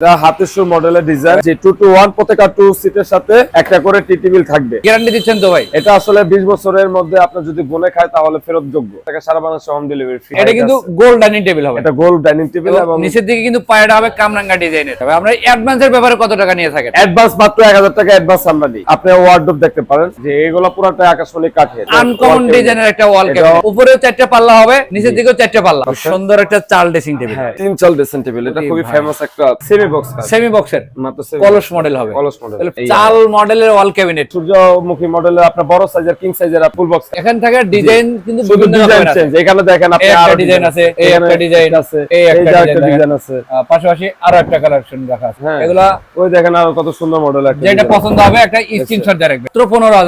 এটা হাতের মডেলের ডিজাইন যে টু টু ওয়ান প্রত্যেকটা টু সিটের সাথে একটা করে টি টেবিল থাকবে। গ্যারান্টি দিচ্ছেন তো ভাই? এটা আসলে বিশ বছরের মধ্যে আপনার যদি বনে খায় তাহলে ফেরত যোগ্য টাকা সারা বাংলাদেশে হোম ডেলিভারি ফ্রি এটা কিন্তু গোল্ড ডাইনিং টেবিল হবে। এটা গোল্ড ডাইনিং টেবিল এবং এবং নিচের দিকে কিন্তু পায়রা হবে কামরাঙ্গা ডিজাইনের তবে আমরা অ্যাডভান্সের ব্যাপারে কত টাকা নিয়ে থাকেন? অ্যাডভান্স মাত্র এক হাজার টাকা অ্যাডভান্স আমরা নিই আপনি ওয়ার্ডরোব দেখতে পারেন যে এগুলো পুরাটাই আকাশমণি কাঠের। আনকমন ডিজাইনের একটা ওয়াল এটা- উপরেও চারটে পাল্লা হবে নিচের দিকেও চারটে পাল্লা। সুন্দর একটা চাল ড্রেসিং টেবিল হ্যাঁ তিন চাল ড্রেসিং টেবিল এটা খুবই ফেমাস একটা সেমি বক্স সেমি বক্সের কলস মডেল হবে। কলস মডেল চাল মডেলের ওয়াল ক্যাবিনেট সূর্যমুখী মডেলের আপনার বড় সাইজের কিং সাইজের ফুল বক্স এখান থেকে ডিজাইন কিন্তু বিভিন্ন ডিজাইন চেঞ্জ এখানে দেখেন আপনি এই ডিজাইন আছে, এই একটা ডিজাইন, আছে। এই এই একটা ডিজাইন ডিজাইন আছে। পাশাপাশি আরও একটা কালেকশন রাখা আছে। এগুলা ওই দেখেন আরও কত সুন্দর মডেল একটা যেটা পছন্দ হবে একটা স্ক্রিনশট দিয়ে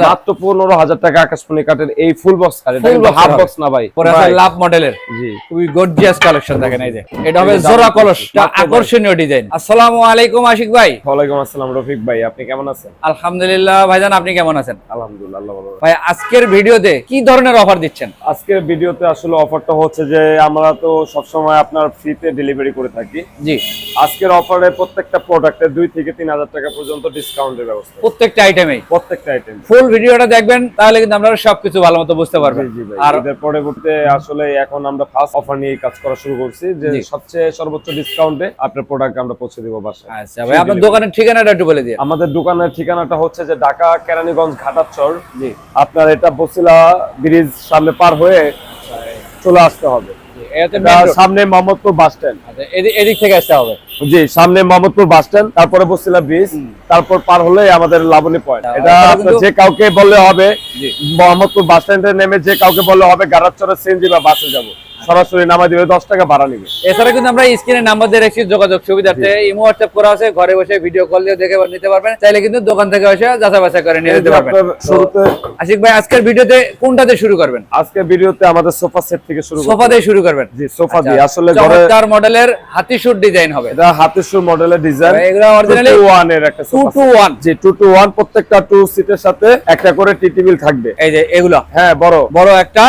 মাত্র মাত্র টাকা আকাশমণি কাঠের এই ফুল বক্স হাফ বক্স না ভাই। পরে আছে লাভ মডেলের জি। খুবই গর্জিয়াস কালেকশন দেখেন এই যে। এটা হবে জোড়া কলস। আকর্ষণীয় ডিজাইন আসসালামু আলাইকুম আশিক ভাই। ওয়ালাইকুম আসসালাম রফিক ভাই আপনি কেমন আছেন? আলহামদুলিল্লাহ ভাইজান আপনি কেমন আছেন? আলহামদুলিল্লাহ আল্লাহ ভালো ভাই আজকের ভিডিওতে কি ধরনের অফার দিচ্ছেন? আজকের ভিডিওতে আসলে অফারটা হচ্ছে যে আমরা তো সবসময় আপনার ফ্রিতে ডেলিভারি করে থাকি। জি। আজকের অফারে প্রত্যেকটা প্রোডাক্টে দুই থেকে তিন হাজার টাকা পর্যন্ত ডিসকাউন্টের ব্যবস্থা প্রত্যেকটা আইটেমেই প্রত্যেকটা আইটেম ফুল ভিডিওটা দেখবেন তাহলে কিন্তু আপনারা সবকিছু ভালো মতো বুঝতে পারবেন। আর এদের পরবর্তীতে আসলে এখন আমরা ফার্স্ট অফার নিয়ে কাজ করা শুরু করছি যে সবচেয়ে সর্বোচ্চ ডিসকাউন্টে আপনার প্রোডাক্ট আমরা পৌঁছে দিব বাসায়। আচ্ছা ভাই আপনার দোকানের ঠিকানাটা একটু বলে দিয়ে আমাদের দোকানের ঠিকানাটা হচ্ছে যে ঢাকা কেরানীগঞ্জ ঘাটাচর। জি। আপনার এটা বসিলা ব্রিজ সামনে পার হয়ে চলে আসতে হবে। সামনে মোহাম্মদপুর বাস স্ট্যান্ড। আচ্ছা, এদিক থেকে আসতে হবে। জি সামনে মোহাম্মদপুর বাস স্ট্যান্ড তারপরে বসিলা ব্রিজ তারপর পার হলে আমাদের লাবণী পয়েন্ট। এটা যে কাউকে বললে হবে। মোহাম্মদপুর বাস স্ট্যান্ডে নেমে যে কাউকে বললে হবে গারাচরের সিএনজি বা বাসে যাব। সরাসরি নামা দিবে দশ টাকা ভাড়া নিবে। এছাড়া কিন্তু আমরা স্ক্রিনে নাম্বার দিয়ে রেখেছি যোগাযোগ সুবিধার্থে ইমো হোয়াটসঅ্যাপ করা আছে ঘরে বসে ভিডিও কল দিয়ে দেখে নিতে পারবেন। চাইলে কিন্তু দোকান থেকে এসে যাচাই বাছাই করে নিয়ে যেতে পারবেন। শুরুতে আশিক ভাই আজকের ভিডিওতে কোনটাতে শুরু করবেন? আজকে ভিডিওতে আমাদের সোফা সেট থেকে শুরু সোফা দিয়ে শুরু করবেন? জি সোফা আচ্ছা, দিয়ে। আসলে ঘরে চমৎকার মডেলের হাতি শুট ডিজাইন হবে। এটা হাতের শু মডেলের ডিজাইন এগুলো originally ওয়ানের একটা two sofa two one G two two one প্রত্যেকটা টু সিটের সাথে একটা করে টি টেবিল থাকবে। এই যে এগুলো। হ্যাঁ বড়। বড় একটা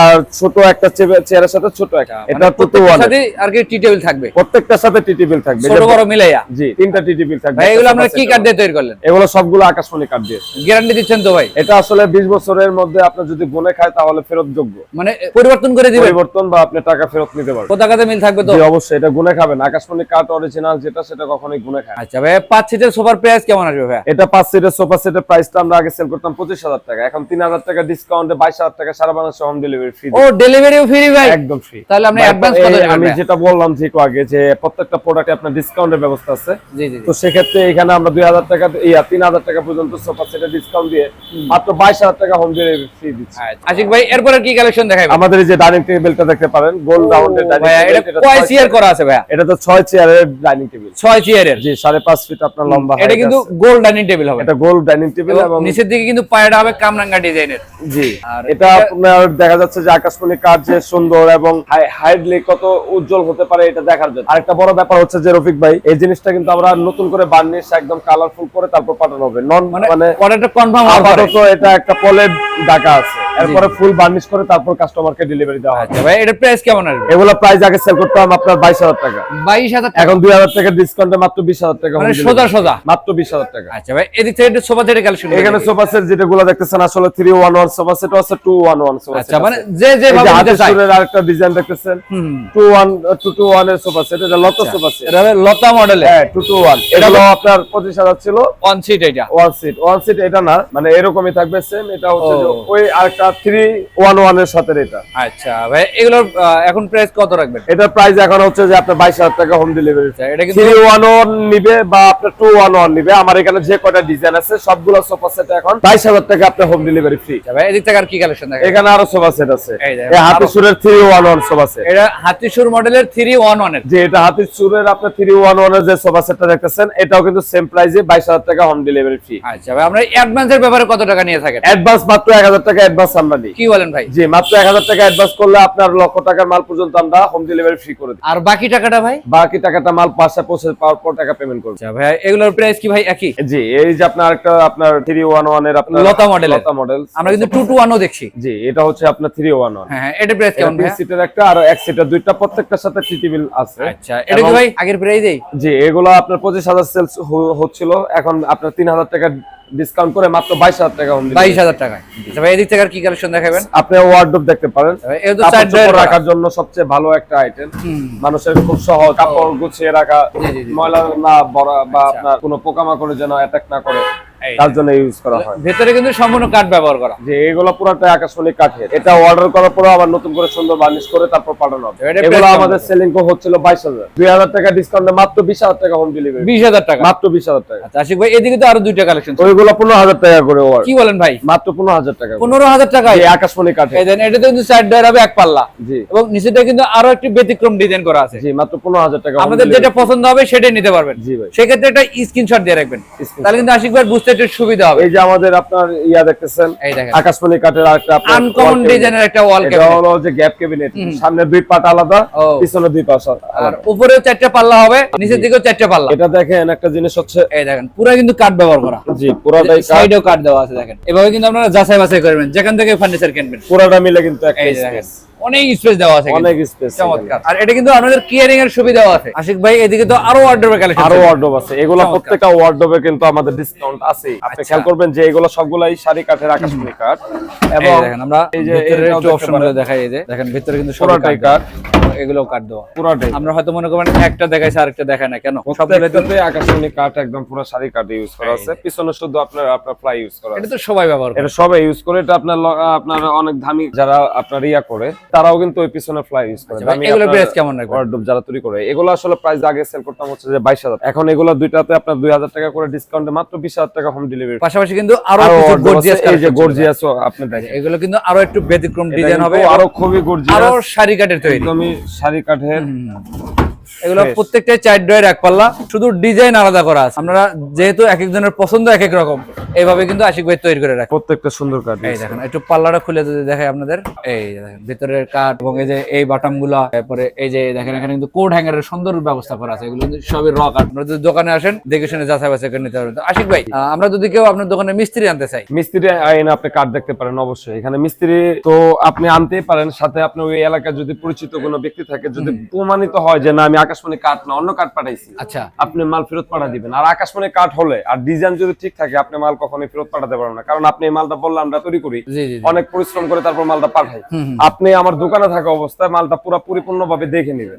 আর ছোট একটা চেয়ারের সাথে ছোট একটা এটা মানে টু টু ওয়ান সাথে আর কি টি টেবিল থাকবে। প্রত্যেকটার সাথে টি টেবিল থাকবে। ছোট বড় মিলাইয়া। জি তিনটা টি টেবিল থাকবে। ভাই এগুলো আপনারা কি কাঠ দিয়ে তৈরি করলেন? এগুলো সবগুলো আকাশমণি কাঠ দিয়ে। গ্যারান্টি দিচ্ছেন তো ভাই? এটা আসলে বিশ বছরের মধ্যে আপনার যদি গুনে খায় তাহলে ফেরত যোগ্য মানে পরিবর্তন করে দিবেন? পরিবর্তন বা আপনি টাকা ফেরত নিতে পারবেন। মিল থাকবে তো? জি অবশ্যই এটা গুনে খাবেন। আকাশমণি কাঠ অরিজিনাল যেটা সেটা কখনোই গুনে খায় আচ্ছা ভাই পাঁচ সিটের সোফার প্রাইস কেমন আসবে ভাই? এটা পাঁচ সিটের সোফা সেটের প্রাইসটা আমরা আগে সেল করতাম পঁচিশ হাজার টাকা। এখন তিন হাজার টাকা ডিসকাউন্টে বাইশ হাজার টাকা সারা বাংলাদেশে হোম ডেলিভারি ফ্রি ও ডেলিভারিও ফ্রি ভাই। একদম ফ্রি তাহলে আপনি অ্যাডভান্স কত আমি যেটা বললাম যে একটু আগে যে প্রত্যেকটা প্রোডাক্টে আপনার ডিসকাউন্টের ব্যবস্থা আছে। জি জি। তো সেক্ষেত্রে এখানে আমরা দুই হাজার টাকা ইয়া তিন হাজার টাকা পর্যন্ত সোফা সেটের ডিসকাউন্ট দিয়ে মাত্র বাইশ হাজার টাকা হোম ডেলিভারি ফ্রি দিচ্ছি। আচ্ছা, আশিক ভাই এরপরে কি কালেকশন দেখাবেন আমাদের এই যে ডাইনিং টেবিলটা দেখতে পারেন গোল রাউন্ডের ডাইনিং ভাইয়া এটা কয় চেয়ার করা আছে এটা তো ছয় চেয়ারের ডাইনিং টেবিল ছয় চেয়ারের জি সাড়ে পাঁচ ফিট আপনার লম্বা এটা কিন্তু। গোল্ড ডাইনিং টেবিল হবে। এটা গোল ডাইনিং টেবিল এবং নিচের দিকে কিন্তু পায়রা হবে কামরাঙ্গা ডিজাইনের জি আর এটা এটা- আপনার দেখা যাচ্ছে যে আকাশমণি কাঠ যে সুন্দর এবং হাইডলি কত উজ্জ্বল হতে পারে এটা দেখার জন্য। আরেকটা বড় ব্যাপার হচ্ছে যে রফিক ভাই এই জিনিসটা কিন্তু আমরা নতুন করে বার্নিশ একদম কালারফুল করে তারপর পাঠানো হবে। নন মানে মানে কনফার্ম এটা একটা পলের ডাকা আছে। এরপরে ফুল বার্নিশ করে তারপর কাস্টমারকে ডেলিভারি দেওয়া হবে আচ্ছা ভাই এটা প্রাইস কেমন আসবে? এগুলো প্রাইস আগে সেল করতাম আপনার বাইশ হাজার টাকা। বাইশ হাজার টাকা। এখন দুই হাজার টাকা ডিসকাউন্টে মাত্র বিশ হাজার টাকা মানে সোজা সোজা। মাত্র বিশ হাজার টাকা। আচ্ছা ভাই এদিক থেকে একটু সোফা সেটের কালেকশন এখানে সোফা সেট যেটা গুলো দেখতেছেন আসলে three one one sofa set আছে টু ওয়ান ওয়ান সোফা আচ্ছা মানে যে যে ভাবে নিতে চায় আরেকটা ডিজাইন দেখতেছেন হুম টু ওয়ান টু টু ওয়ানের সোফা সেট এটা লতা সোফা সেট। এটা লতা মডেলের হ্যাঁ টু টু ওয়ান এটা হলো আপনার পঁচিশ হাজার ছিল। ওয়ান সিট এটা। ওয়ান সিট ওয়ান সিট এটা না মানে এরকমই থাকবে সেম এটা হচ্ছে ওই আরেকটা থ্রি ওয়ান ওয়ানের সাথে এটা। আচ্ছা ভাই এগুলোর এখন প্রাইস কত রাখবেন? এটার প্রাইস এখন হচ্ছে যে আপনার বাইশ হাজার টাকা হোম ডেলিভারি এটা থ্রি ওয়ান ওয়ান নিবে বা আপনার টু ওয়ান ওয়ান নিবে। আমার এখানে যে কয়টা ডিজাইন আছে সবগুলো সোফা সেট এখন বাইশ হাজার টাকা আপনার হোম ডেলিভারি ফ্রি ভাই এদিক থেকে আর কি কালেকশন দেখেন এখানে আরও সোফা সেট আছে। এই যে, এই হাতে আরো- সুরের three one one sofa set এটা হাতিসুর মডেলের থ্রি ওয়ান ওয়ানের যে এটা হাতির সুরের আপনার থ্রি ওয়ান ওয়ানের যে সোফা সেটটা দেখতেছেন এটাও কিন্তু সেম প্রাইসে বাইশ হাজার টাকা হোম ডেলিভারি ফ্রি আচ্ছা ভাই আমরা অ্যাডভান্সের ব্যাপারে কত টাকা নিয়ে থাকেন? অ্যাডভান্স মাত্র এক হাজার টাকা অ্যাডভান্স আমরা কি বলেন ভাই? জি মাত্র এক হাজার টাকা অ্যাডভান্স করলে আপনার লক্ষ টাকার মাল পর্যন্ত আমরা হোম ডেলিভারি ফ্রি করে দিই। আর বাকি টাকাটা ভাই? বাকি টাকাটা মাল পাশে পৌঁছে পাওয়ার পর টাকা পেমেন্ট করবে। আচ্ছা ভাই এগুলোর প্রাইস কি ভাই একই? জি এই যে আপনার একটা আপনার থ্রি ওয়ান ওয়ানের আপনার লতা মডেলের। লতা মডেল আমরা কিন্তু টু টু দেখছি। জি এটা হচ্ছে আপনার থ্রি ওয়ান ওয়ান হ্যাঁ হ্যাঁ এটার প্রাইস কেমন ভাই? সিটের একটা আর এক সিটের দুইটা প্রত্যেকটার সাথে আছে। আচ্ছা এটা কি ভাই আগের প্রাইসেই জি এগুলো আপনার পঁচিশ হাজার সেলস হচ্ছিল। এখন আপনার তিন হাজার টাকা ডিসকাউন্ট করে মাত্র বাইশ হাজার টাকা হোম বাইশ হাজার টাকায়। আচ্ছা ভাই এদিক থেকে আর কি কালেকশন দেখাবেন? আপনি ওয়ার্ডরোব দেখতে পারেন। এই এটা তো door রাখার জন্য সবচেয়ে ভালো একটা আইটেম মানুষের খুব সহজ। কাপড়। গুছিয়ে রাখা। ময়লা না বড় বা আপনার কোনো পোকামাকড় যেন অ্যাটাক না করে। এই। তার জন্য ইউজ করা হয়। ভেতরে কিন্তু সম্পূর্ণ কাঠ ব্যবহার করা। যে এগুলো পুরোটাই আকাশমণি কাঠের। এটা অর্ডার করার পরে আবার নতুন করে সুন্দর বার্নিশ করে তারপর পাঠানো হবে। এগুলো আমাদের সেলিং কো হচ্ছিল টাকা ডিসকাউন্টে মাত্র বিশ হাজার টাকা হোম ডেলিভারি বিশ হাজার টাকা। মাত্র বিশ হাজার টাকা। আচ্ছা আশিক ভাই এদিকে তো আরও দুইটা কালেকশন ওইগুলো পনেরো হাজার টাকা করে কি বলেন ভাই? মাত্র পনেরো হাজার টাকা করে। পনেরো হাজার টাকায়? এই আকাশমণি কাঠের। এই দেন এটাতে কিন্তু সাইড ডয়ার হবে এক পাল্লা। জি। এবং নিচেটা কিন্তু আরও একটি ব্যতিক্রম ডিজাইন করা আছে। জি মাত্র পনেরো হাজার টাকা আমাদের যেটা পছন্দ হবে সেটাই নিতে পারবেন। জি ভাই। সেক্ষেত্রে একটা স্ক্রিনশট দিয়ে রাখবেন। তাহলে কিন্তু আশিক ভাই বুঝতে একটু সুবিধা হবে। এই যে আমাদের আপনার ইয়া দেখতেছেন আকাশমণি কাঠের আপনার আনকমন ডিজাইনের একটা ওয়াল এটা ক্যাবিনেট হলো যে গ্যাপ ক্যাবিনেট সামনে দুই পাট আলাদা পিছনে দুই পাশ আর উপরেও চারটে পাল্লা হবে নিচের দিকেও চারটে পাল্লা। এটা দেখেন একটা জিনিস হচ্ছে এই দেখেন পুরো কিন্তু কাঠ ব্যবহার করা। জি পুরাটাই সাইডেও কাঠ। দেওয়া আছে দেখেন। এভাবে কিন্তু আপনারা যাচাই বাছাই করবেন যেখান থেকে ফার্নিচার কিনবেন। পুরোটা মিলে কিন্তু একটা অনেক স্পেস দেওয়া আছে অনেক স্পেস চমৎকার। আর এটা কিন্তু আপনাদের কিয়ারিং এর সুবিধাও আছে। আশিক ভাই এদিকে তো আরও অর্ডার কালেকশন আরও ওয়ার্ডরোব আছে। এগুলো। প্রত্যেকটা ওয়ার্ডরোবে কিন্তু আমাদের ডিসকাউন্ট আছে। আপনি আচ্ছা। খেয়াল করবেন যে এগুলো সবগুলাই শাড়ি কাঠের আকাশমণি কাঠ। এবং আমরা এই যে অপশনগুলো দেখাই এই যে দেখেন ভিতরে কিন্তু সব পুরোটাই কাঠ। এগুলো কাঠ দেওয়া। পুরাটাই। আমরা হয়তো মনে করবেন একটা দেখাইছে আরেকটা দেখায় না। কেন? সবগুলো প্রত্যেকটাতে আকাশমণি কাঠ একদম পুরো শাড়ি কাঠ ইউজ করা আছে। পিছনে শুধু আপনার আপনার ফ্লাই ইউজ করা এটা তো সবাই ব্যবহার করে। এটা সবাই ইউজ করে এটা আপনার আপনার অনেক দামি যারা আপনার ইয়া করে তারাও কিন্তু ওই পিছনে ফ্লাই ইউজ করে। আচ্ছা দামি আপনার price কেমন রাখবেন? wardrobe যারা তৈরি করে এগুলো আসলে প্রাইস আগে সেল করতাম হচ্ছে যে বাইশ হাজার। এখন এগুলো দুইটাতে আপনার দুই হাজার টাকা করে ডিসকাউন্টে মাত্র বিশ হাজার টাকা হোম ডেলিভারি পাশাপাশি কিন্তু আরও কিছু গর্জিয়াস এই যে গর্জিয়াস আপনি দেখেন। এগুলো কিন্তু আরও একটু ব্যতিক্রম ডিজাইন হবে আরও আরও খুবই আরও গর্জিয়াস শাড়ি কাঠের তৈরি। একদমই শাড়ি কাঠের এগুলো প্রত্যেকটাই চার ডয়ের এক পাল্লা। শুধু ডিজাইন আলাদা করা আছে। আমরা যেহেতু এক একজনের পছন্দ এক এক রকম এইভাবে কিন্তু আশিক ভাই তৈরি করে রাখে। প্রত্যেকটা সুন্দর কাঠ এই দেখেন একটু পাল্লাটা খুলে যদি দেখাই আপনাদের। এই দেখেন ভিতরের কাঠ এবং এই যে এই বাটামগুলা তারপরে এই যে দেখেন এখানে কিন্তু কোড হ্যাঙ্গার এর সুন্দর ব্যবস্থা করা আছে। এগুলো কিন্তু সবই র কাঠ আপনারা যদি দোকানে আসেন দেখে শুনে যাচাই বাছাই করে নিতে পারবেন। আশিক ভাই আমরা যদি কেউ আপনার দোকানে মিস্ত্রি আনতে চাই। মিস্ত্রি আইন আপনি কাঠ দেখতে পারেন অবশ্যই। এখানে মিস্ত্রি তো আপনি আনতেই পারেন সাথে আপনি ওই এলাকায় যদি পরিচিত কোনো ব্যক্তি থাকে যদি প্রমাণিত হয় যে না আমি আকাশমণি কাঠ না অন্য কাঠ পাঠাইছি। আচ্ছা। আপনি মাল ফেরত পাঠা দিবেন। আর আকাশমণি কাঠ হলে আর ডিজাইন যদি ঠিক থাকে আপনি মাল কখনোই ফেরত পাঠাতে পারবেন না। কারণ আপনি এই মালটা বললে আমরা তৈরি করি। অনেক পরিশ্রম করে তারপর মালটা পাঠাই। আপনি আমার দোকানে থাকা অবস্থায় মালটা পুরো পরিপূর্ণ ভাবে দেখে নেবেন।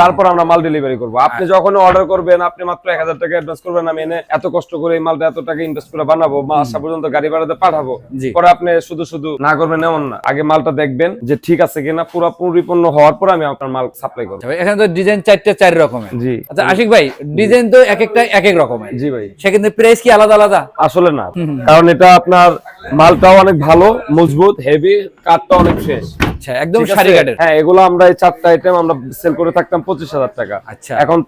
তারপর আমরা মাল ডেলিভারি করব। আপনি যখন অর্ডার করবেন আপনি মাত্র এক হাজার টাকা অ্যাডভান্স করবেন। আমি এনে এত কষ্ট করে এই মালটা এত টাকা ইনভেস্ট করে বানাবো মা আসা পর্যন্ত গাড়ি ভাড়াতে পাঠাবো। পরে আপনি শুধু শুধু না করবেন এমন না। আগে মালটা দেখবেন যে ঠিক আছে কিনা পুরো পরিপূর্ণ হওয়ার পর আমি আপনার মাল সাপ্লাই করব। আচ্ছা এখানে তো ডিজাইন চারটে চার রকমের। জি। আচ্ছা আশিক ভাই ডিজাইন তো এক একটা এক এক রকমের। জি ভাই। সেক্ষেত্রে প্রাইস কি আলাদা আলাদা? আসলে না। কারণ এটা আপনার মালটাও অনেক ভালো মজবুত হেভি কাঠটা অনেক ফ্রেশ আচ্ছা একদম শাড়ি কাঠের হ্যাঁ এগুলো আমরা এই চারটা আইটেম আমরা সেল করে থাকতাম পঁচিশ হাজার টাকা। আচ্ছা। এখন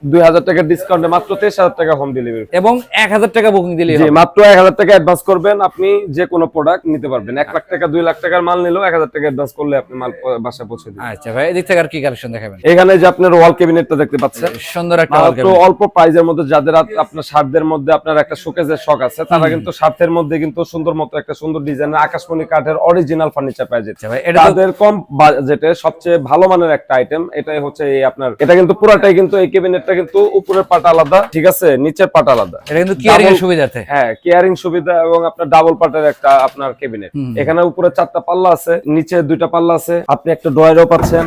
টাকা ডিসকাউন্টে মাত্র তেইশ হাজার টাকা হোম ডেলিভারি এবং এক হাজার টাকা বুকিং জি মাত্র হাজার টাকা অ্যাডভান্স করবেন আপনি যে কোনো প্রোডাক্ট নিতে পারবেন। এক লাখ টাকা দুই লাখ টাকার মাল নিলেও এক হাজার টাকা অ্যাডভান্স করলে আপনি মাল বাসায় পৌঁছে দিবেন। আচ্ছা ভাই এদিক থেকে আর কি কালেকশন দেখাবেন? এখানে যে আপনার ওয়াল ক্যাবিনেটটা দেখতে পাচ্ছেন সুন্দর একটা wall মাত্র অল্প প্রাইজের মধ্যে যাদের আপনার শার্টদের মধ্যে আপনার একটা শোকেজের শখ আছে তারা কিন্তু শার্টের মধ্যে কিন্তু সুন্দর মতো একটা সুন্দর ডিজাইনের আকাশমণি কাঠের অরিজিনাল ফার্নিচার পাওয়া যাচ্ছে আচ্ছা ভাই এটা তো তাদের কম বাজেটে সবচেয়ে ভালো মানের একটা আইটেম এটাই হচ্ছে এই আপনার এটা কিন্তু পুরাটাই কিন্তু এই ক্যাবিনেটটা কিন্তু উপরের পাটা আলাদা ঠিক আছে? নিচের পাটা আলাদা। এটা কিন্তু কিয়ারিং এর সুবিধার্থে হ্যাঁ কেয়ারিং সুবিধা এবং আপনার ডাবল পার্টের একটা আপনার কেবিনেট এখানে উপরে চারটা পাল্লা আছে নিচে দুইটা পাল্লা আছে। আপনি একটা ড্রয়ারও পাচ্ছেন।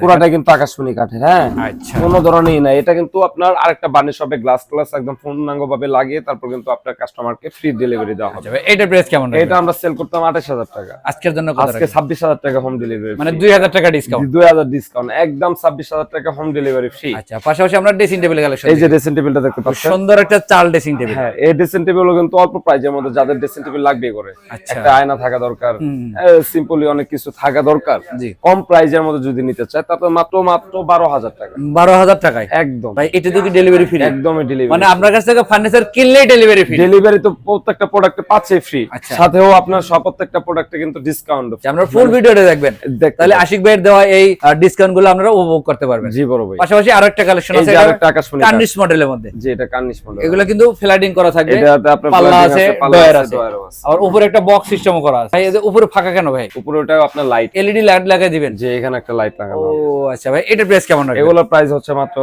পুরাটা কিন্তু আকাশমণি কাঠের হ্যাঁ? আচ্ছা। কোনো ধরনেরই না এটা কিন্তু আপনার আরেকটা বার্নিশ হবে গ্লাস গ্লাস একদম পূর্ণাঙ্গ ভাবে লাগিয়ে তারপর কিন্তু আপনার কাস্টমারকে ফ্রি ডেলিভারি দেওয়া হবে। এটা প্রাইস কেমন এটা আমরা সেল করতাম আঠাশ হাজার টাকা। আজকের জন্য কত আজকে ছাব্বিশ হাজার টাকা হোম ডেলিভারি ডেলিভারি মানে দুই হাজার টাকা ডিসকাউন্ট দুই হাজার ডিসকাউন্ট একদম ছাব্বিশ হাজার টাকা হোম ডেলিভারি ফ্রি আচ্ছা পাশাপাশি আমরা ড্রেসিং টেবিল কালেকশন এই যে ড্রেসিং টেবিলটা দেখতে পাচ্ছেন? সুন্দর একটা চাল ড্রেসিং টেবিল হ্যাঁ এই ড্রেসিং টেবিল কিন্তু অল্প প্রাইজের মধ্যে যাদের ড্রেসিং টেবিল লাগবে করে। আচ্ছা। একটা আয়না থাকা দরকার সিম্পলি অনেক কিছু থাকা দরকার। কম প্রাইজের মধ্যে যদি নিতে চায় তারপর মাত্র মাত্র বারো হাজার টাকা। বারো হাজার টাকায়? একদম। ভাই এটা তো ডেলিভারি ফ্রি একদমই ডেলিভারি মানে আপনার কাছ থেকে ফার্নিচার কিনলেই ডেলিভারি ফ্রি ডেলিভারি তো প্রত্যেকটা প্রোডাক্টে পাচ্ছে ফ্রি। সাথেও আপনার সব প্রত্যেকটা প্রোডাক্টে কিন্তু ডিসকাউন্ট আপনারা ফুল ভিডিওটা দেখবেন। তাহলে আশিক ভাইয়ের দেওয়া এই ডিসকাউন্টগুলো আপনারা উপভোগ করতে পারবেন। জি বড় ভাই। পাশাপাশি আরও একটা কালেকশন আছে যে আরেকটা আকাশমণি কার্নিশ মডেলের মধ্যে। জি এটা কার্নিশ মডেল এগুলো কিন্তু করা থাকবে। এটাতে আপনার পাল্লা আছে, ডয়ার আছে। আর উপরে একটা বক্স সিস্টেমও করা আছে। ভাই এদের উপরে ফাঁকা কেন ভাই? উপরে ওটাও আপনার লাইট এলইডি লাইট দিবেন। যে এখানে একটা লাইট লাগানো ও আচ্ছা ভাই এটার প্রাইস কেমন রাখবেন? এগুলোর প্রাইস হচ্ছে মাত্র